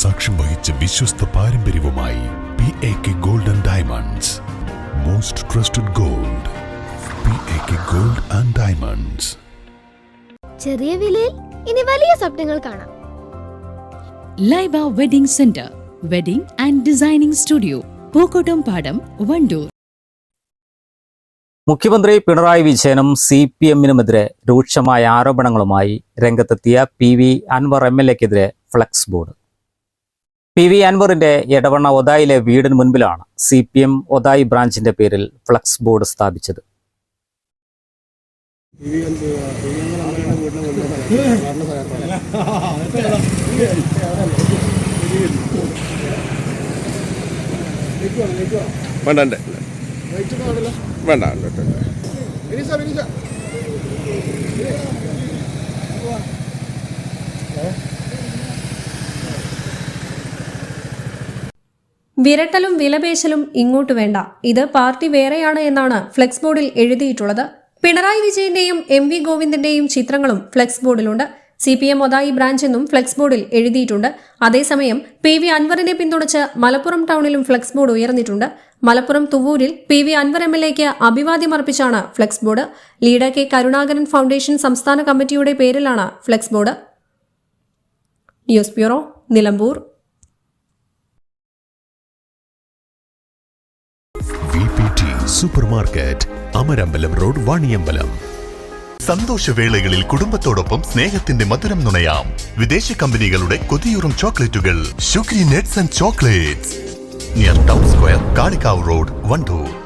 സാക്ഷ്യം വഹിച്ച വിശ്വസ്ത പാരമ്പര്യവുമായി P A K gold and diamonds most trusted gold P A K gold and diamonds ചെറിയ വിലയിൽ ഇനി വലിയ സ്വപ്നങ്ങൾ കാണാം. Laiba wedding centre wedding and designing studio Pookkottam Padam Wandoor മുഖ്യമന്ത്രി പിണറായി വിജയനും സി പി എമ്മിനുമെതിരെ രൂക്ഷമായ ആരോപണങ്ങളുമായി രംഗത്തെത്തിയ P V Anvar M L എക്കെതിരെ flex board. P V അൻവറിന്റെ എടവണ്ണ ഒതായിലെ വീടിന് മുൻപിലാണ് സി പി എം ഒതായി ബ്രാഞ്ചിന്റെ പേരിൽ ഫ്ലക്സ് ബോർഡ് സ്ഥാപിച്ചത്. വേണ്ട വേണ്ട. വിരട്ടലും വിലപേശലും ഇങ്ങോട്ട് വേണ്ട. ഇത് പാർട്ടി വേറെയാണ് എന്നാണ് ഫ്ലെക്സ് ബോർഡിൽ എഴുതിയിട്ടുള്ളത്. പിണറായി വിജയന്റെയും എം വി ഗോവിന്ദന്റെയും ചിത്രങ്ങളും flex ബോർഡിലുണ്ട്. C P M Othayi branch എന്നും ഫ്ലെക്സ് ബോർഡിൽ എഴുതിയിട്ടുണ്ട്. അതേസമയം പി വി അൻവറിനെ പിന്തുണച്ച് മലപ്പുറം ടൗണിലും ഫ്ലെക്സ് ബോർഡ് ഉയർന്നിട്ടുണ്ട്. Malappuram തുവൂരിൽ P V Anvar M L എക്ക് അഭിവാദ്യമർപ്പിച്ചാണ് flex board. Leader K Karunakaran foundation സംസ്ഥാന കമ്മിറ്റിയുടെ പേരിലാണ് flex board. News bureau Nilambur. V P super market Amarambalam road Vaniyambalam സന്തോഷവേളകളിൽ കുടുംബത്തോടൊപ്പം സ്നേഹത്തിന്റെ മധുരം നുണയാം. വിദേശ കമ്പനികളുടെ കൊതിയൂറും ചോക്ലേറ്റുകൾ. Sugary nuts and chocolates near town square Kalikavu road Wandoor